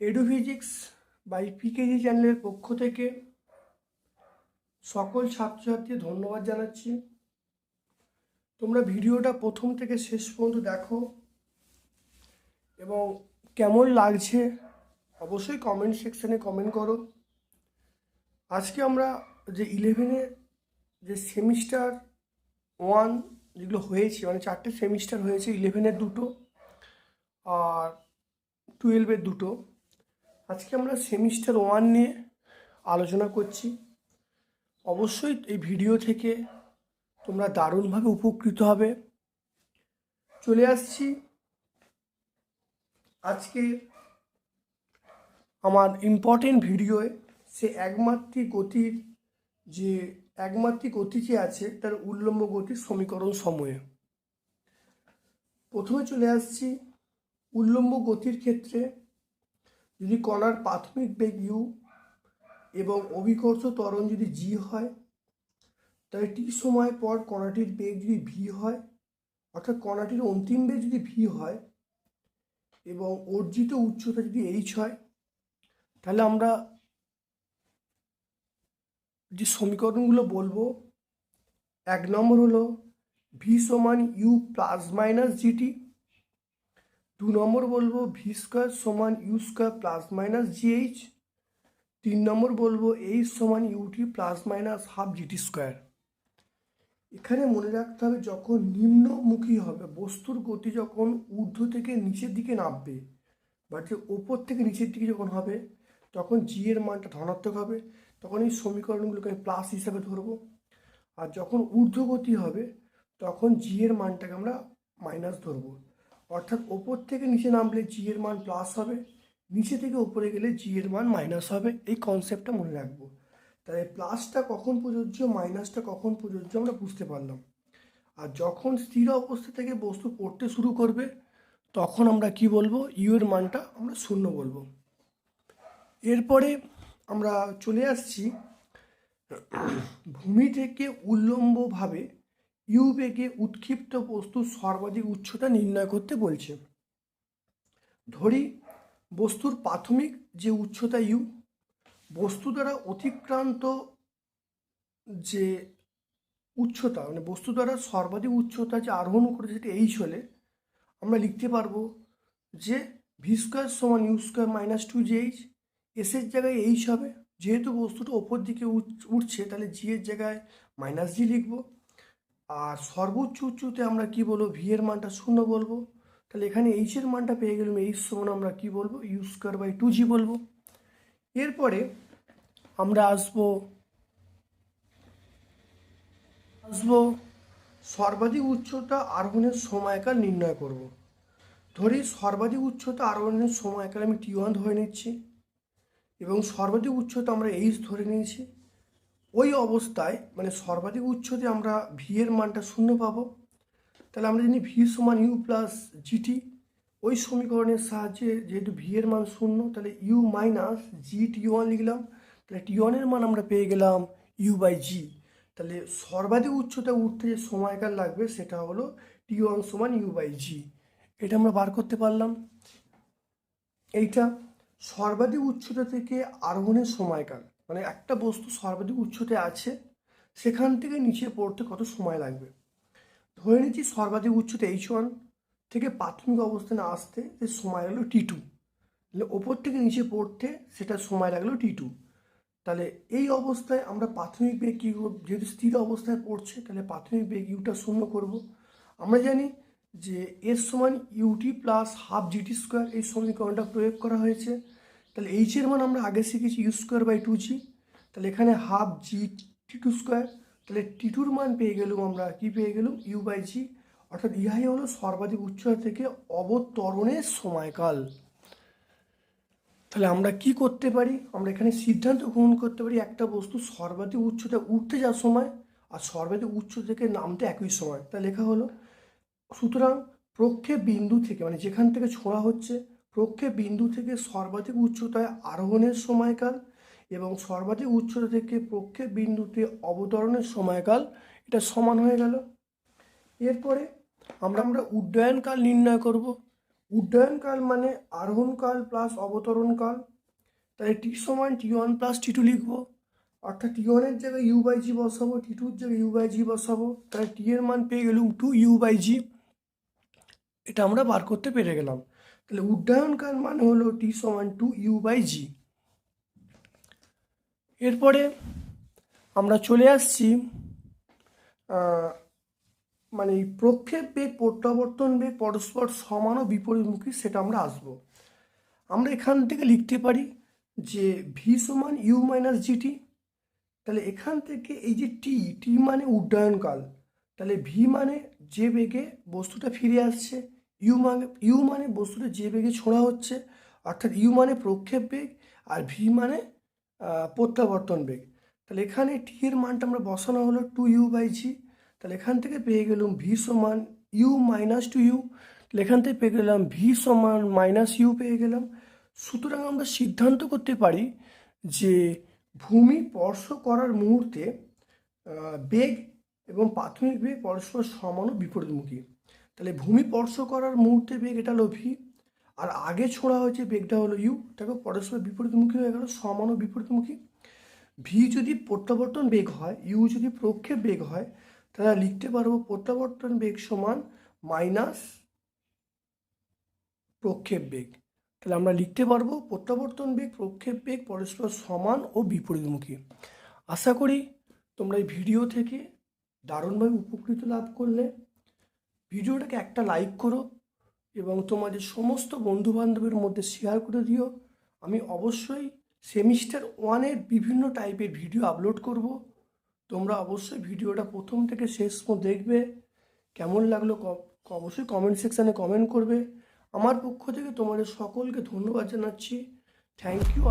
এডুফিজিক্স by PKG চ্যানেলের পক্ষ থেকে সকল ছাত্রছাত্রী ধন্যবাদ জানাচ্ছি। তোমরা ভিডিওটা প্রথম থেকে শেষ পর্যন্ত দেখো এবং কেমন লাগছে অবশ্যই কমেন্ট সেকশানে কমেন্ট করো। আজকে আমরা যে ইলেভেনের যে সেমিস্টার ওয়ান যেগুলো হয়েছে মানে চারটে সেমিস্টার হয়েছে ইলেভেনের দুটো আর টুয়েলভের দুটো। আজকে আমরা সেমিস্টার ওয়ান নিয়ে আলোচনা করছি। অবশ্যই এই ভিডিও থেকে তোমরা দারুণভাবে উপকৃত হবে। চলে আসছি। আজকে আমার ইম্পর্টেন্ট ভিডিওয়ে সে একমাত্রিক গতির যে একমাত্রিক গতি যে আছে তার উল্লম্ব গতির সমীকরণ সময়ে। প্রথমে চলে আসছি উল্লম্ব গতির ক্ষেত্রে। যদি কণার প্রাথমিক বেগ ইউ এবং অভিকর্ষ ত্বরণ যদি জি হয়, তাহলে টি সময় পর কণাটির বেগ যদি ভি হয়, অর্থাৎ কণাটির অন্তিম বেগ যদি ভি হয় এবং অর্জিত উচ্চতা যদি এইচ হয়, তাহলে আমরা যে সমীকরণগুলো বলব, এক নম্বর হলো ভি সমান ইউ প্লাস মাইনাস জিটি দু নম্বর বলব ভি স্কোয়ার সমান U square plus minus GH তিন নম্বর বলব এইচ সমান UT plus minus half GT square এখানে মনে রাখতে হবে যখন নিম্নমুখী হবে, বস্তুর গতি যখন ঊর্ধ্ব থেকে নিচের দিকে নামবে বা যে ওপর থেকে নিচের দিকে যখন হবে, তখন জি এর মানটা ধনাত্মক হবে। তখন এই সমীকরণগুলোকে আমি প্লাস হিসাবে ধরবো। আর যখন ঊর্ধ্বগতি হবে, তখন জি এর মানটাকে আমরা মাইনাস ধরবো। অর্থাৎ ওপর থেকে নিচে নামলে জি এর মান প্লাস হবে, নিচে থেকে উপরে গেলে জি এর মান মাইনাস হবে। এই কনসেপ্টটা মনে রাখব। তাহলে প্লাসটা কখন প্রযোজ্য মাইনাসটা কখন প্রযোজ্য আমরা বুঝতে পারলাম। আর যখন স্থির অবস্থা থেকে বস্তু পড়তে শুরু করবে, তখন আমরা কি বলব? ইউ এর মানটা আমরা শূন্য বলব। এরপরে আমরা চলে আসছি ভূমি থেকে উল্লম্বভাবে, ইউ বেগে উৎক্ষিপ্ত বস্তুর সর্বাধিক উচ্চতা নির্ণয় করতে বলছে। ধরি, বস্তুর প্রাথমিক যে উচ্চতা ইউ, বস্তু দ্বারা অতিক্রান্ত যে উচ্চতা মানে বস্তু দ্বারা সর্বাধিক উচ্চতা যে আরোহণ করে সেটা এইচ হলে, আমরা লিখতে পারব যে ভি স্কোয়ার সমান U square minus two G H এসের জায়গায় এইচ হবে যেহেতু বস্তুটা ওপর দিকে উঠছে, তাহলে জি এর জায়গায় মাইনাস জি লিখব। আর সর্বোচ্চ উচ্চতে আমরা কি বলব? ভি এর মানটা শূন্য বলব। তাহলে এখানে এইচ এর মানটা পেয়ে গেলাম এইচ সমান আমরা কি বলব? U square by two G বলব। এরপরে আমরা আসব আসব সর্বাধিক উচ্চতা আরোহণের সময়কাল নির্ণয় করব। ধরি সর্বাধিক উচ্চতা আরোহণের সময়কাল আমি টি ওয়ান ধরে নিচ্ছি। এবং সর্বাধিক উচ্চতা আমরা এইচ ধরে নিয়েছি। ওই অবস্থায় মানে সর্বাধিক উচ্চতে আমরা ভি এর মানটা শূন্য পাবো। তাহলে আমরা জানি ভি সমান ইউ প্লাস জিটি ওই সমীকরণের সাহায্যে যেহেতু ভি এর মান শূন্য, তাহলে U minus G T one লিখলাম। তাহলে টি ওয়ানের মান আমরা পেয়ে গেলাম ইউ বাই জি তাহলে সর্বাধিক উচ্চতা উঠতে যে সময়কাল লাগবে, সেটা হলো টি ওয়ান সমান ইউ বাই জি এটা আমরা বার করতে পারলাম। এইটা সর্বাধিক উচ্চতা থেকে আরোহণের সময়কাল মানে একটা বস্তু সর্বাধিক উচ্চতে আছে, সেখান থেকে নিচে পড়তে কত সময় লাগবে? ধরে নিচ্ছি সর্বাধিক উচ্চতে এইচ ওয়ান থেকে প্রাথমিক অবস্থানে আসতে যে সময় লাগল টি টু তাহলে ওপর থেকে নিচে পড়তে সেটা সময় লাগল টি টু তাহলে এই অবস্থায় আমরা প্রাথমিক বেগ কী যেহেতু স্থির অবস্থায় পড়ছে, তাহলে প্রাথমিক বেগ ইউটা শূন্য করব। আমরা জানি যে এর সমান UT plus half GT square এই সমীকরণটা প্রয়োগ করা হয়েছে। তাহলে এইচ এর মান আমরা আগে শিখেছি U square by two G তাহলে এখানে half G T two square তাহলে টি টুর মান পেয়ে গেলাম আমরা, কি পেয়ে গেলাম? ইউ বাই জি অর্থাৎ ইহাই হলো সর্বাধিক উচ্চতা থেকে অবতরণের সময়কাল। তাহলে আমরা কি করতে পারি? আমরা এখানে সিদ্ধান্ত গ্রহণ করতে পারি একটা বস্তু সর্বাধিক উচ্চতা উঠতে যাওয়ার সময় আর সর্বাধিক উচ্চ থেকে নামতে একই সময়। তা লেখা হলো, সুতরাং প্রক্ষেপ বিন্দু থেকে মানে যেখান থেকে ছোঁড়া হচ্ছে প্রক্ষেপ বিন্দু থেকে সর্বাধিক উচ্চতায় আরোহণের সময়কাল এবং সর্বাধিক উচ্চতা থেকে প্রক্ষেপ বিন্দুতে অবতরণের সময়কাল, এটা সমান হয়ে গেল। এরপরে আমরা আমরা উড্ডয়নকাল নির্ণয় করব। উড্ডয়নকাল মানে আরোহণকাল প্লাস অবতরণকাল। তাহলে টি সমান T one plus T two লিখব। অর্থাৎ টি ওয়ানের জায়গায় ইউ বাই জি বসাবো টি টুর জায়গায় ইউ বাই জি বসাবো। তাহলে টি এর মান পেয়ে গেলুম টু ইউ বাই জি এটা আমরা বার করতে পেরে গেলাম। তাহলে উড্ডয়নকাল মানে হলো টি সমান টু ইউ বাই জি এরপরে আমরা চলে আসছি মানে প্রক্ষেপ বেগ, প্রত্যাবর্তন বেগ পরস্পর সমান ও বিপরীতমুখী সেটা আমরা আসব। আমরা এখান থেকে লিখতে পারি যে ভি সমান ইউ মাইনাস জিটি তাহলে এখান থেকে এই যে টি টি মানে উড্ডয়নকাল। তাহলে ভি মানে যে বেগে বস্তুটা ফিরে আসছে ইউ মানে ইউ মানে বস্তুটা যে বেগে ছোঁড়া হচ্ছে, অর্থাৎ ইউ মানে প্রক্ষেপ বেগ আর ভি মানে প্রত্যাবর্তন বেগ। তাহলে এখানে টি এর মানটা আমরা বসানো হলো টু ইউ বাই জি। তাহলে এখান থেকে পেয়ে গেলাম ভি সমান ইউ মাইনাস টু ইউ। তাহলে এখান থেকে পেয়ে গেলাম ভি সমান মাইনাস ইউ পেয়ে গেলাম। সুতরাং আমরা সিদ্ধান্ত করতে পারি যে ভূমি স্পর্শ করার মুহূর্তে বেগ এবং প্রাথমিক বেগ পরস্পর সমান ও বিপরীতমুখী। তাহলে ভূমি স্পর্শ করার মুহূর্তে বেগ এটা হলো ভি আর আগে ছোড়া হয়েছে বেগটা হলো ইউ দেখো পরস্পর বিপরীতমুখী হয়ে গেল, সমান ও বিপরীতমুখী। ভি যদি প্রত্যাবর্তন বেগ হয় ইউ যদি প্রক্ষেপ বেগ হয়, তাহলে লিখতে পারব প্রত্যাবর্তন বেগ সমান মাইনাস প্রক্ষেপ বেগ। তাহলে আমরা লিখতে পারব প্রত্যাবর্তন বেগ, প্রক্ষেপ বেগ পরস্পর সমান ও বিপরীতমুখী। আশা করি তোমরা এই ভিডিও থেকে দারুণভাবে উপকৃত লাভ করলে। ভিডিওটাকে একটা লাইক করো এবং তোমাদের সমস্ত বন্ধু বান্ধবের মধ্যে শেয়ার করে দিও। আমি অবশ্যই সেমিস্টার ওয়ানের বিভিন্ন টাইপের ভিডিও আপলোড করব। তোমরা অবশ্যই ভিডিওটা প্রথম থেকে শেষ দেখবে। কেমন লাগল অবশ্যই কমেন্ট সেকশানে কমেন্ট করবে। আমার পক্ষ থেকে তোমাদের সকলকে ধন্যবাদ জানাচ্ছি। Thank you